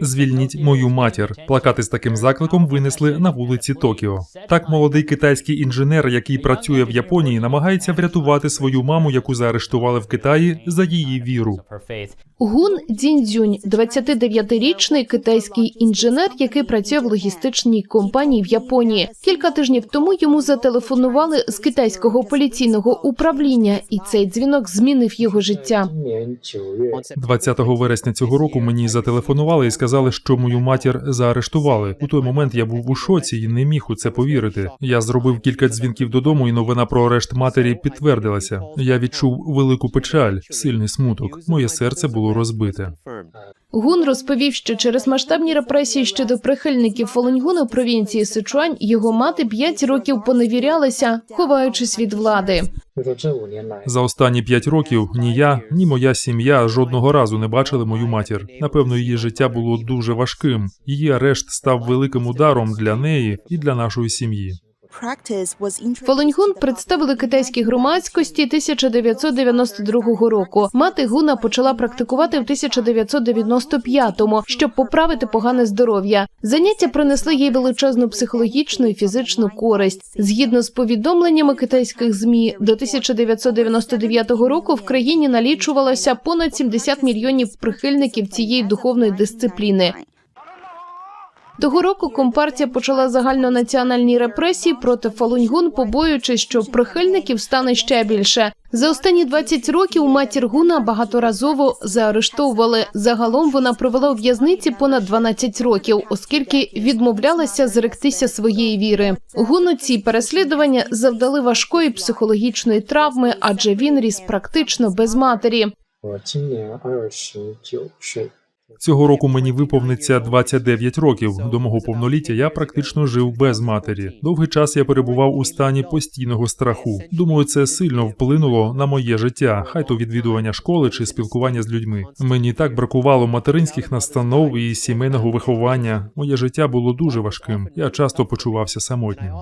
Звільніть мою матір. Плакати з таким закликом винесли на вулиці Токіо. Так, молодий китайський інженер, який працює в Японії, намагається врятувати свою маму, яку заарештували в Китаї за її віру. Гун Дзіндзюнь, 29-річний китайський інженер, який працює в логістичній компанії в Японії. Кілька тижнів тому йому зателефонували з китайського поліційного управління, і цей дзвінок змінив його життя. 20 вересня цього року мені зателефонували і сказали, що мою матір заарештували. У той момент я був у шоці і не міг у це повірити. Я зробив кілька дзвінків додому, і новина про арешт матері підтвердилася. Я відчув велику печаль, сильний смуток. Моє серце було розбите. Гун розповів, що через масштабні репресії щодо прихильників Фолоньгуну провінції Сичуань його мати п'ять років поневірялася, ховаючись від влади. За останні п'ять років ні я, ні моя сім'я жодного разу не бачили мою матір. Напевно, її життя було дуже важким. Її арешт став великим ударом для неї і для нашої сім'ї introduced представили китайській громадськості 1992 року. Мати Гуна почала практикувати в 1995-му, щоб поправити погане здоров'я. Заняття принесли їй величезну психологічну і фізичну користь. Згідно з повідомленнями китайських змі, до 1999 року в країні налічувалося понад 70 мільйонів прихильників цієї духовної дисципліни. Того року компартія почала загальнонаціональні репресії проти Фалуньгун, побоюючись, що прихильників стане ще більше. За останні 20 років матір Гуна багаторазово заарештовували. Загалом вона провела у в'язниці понад 12 років, оскільки відмовлялася зректися своєї віри. Гуну ці переслідування завдали важкої психологічної травми, адже він ріс практично без матері. Цього року мені виповниться 29 років. До мого повноліття я практично жив без матері. Довгий час я перебував у стані постійного страху. Думаю, це сильно вплинуло на моє життя, хай то відвідування школи чи спілкування з людьми. Мені так бракувало материнських настанов і сімейного виховання. Моє життя було дуже важким. Я часто почувався самотнім.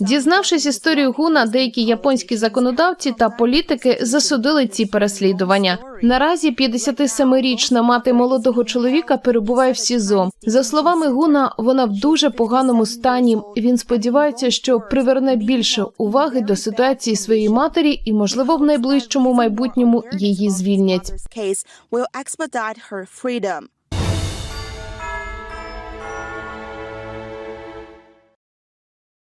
Дізнавшись історію Гуна, деякі японські законодавці та політики засудили ці переслідування. Наразі 57-річна мати молодого чоловіка перебуває в СІЗО. За словами Гуна, вона в дуже поганому стані. Він сподівається, що приверне більше уваги до ситуації своєї матері, і можливо в найближчому майбутньому її звільнять.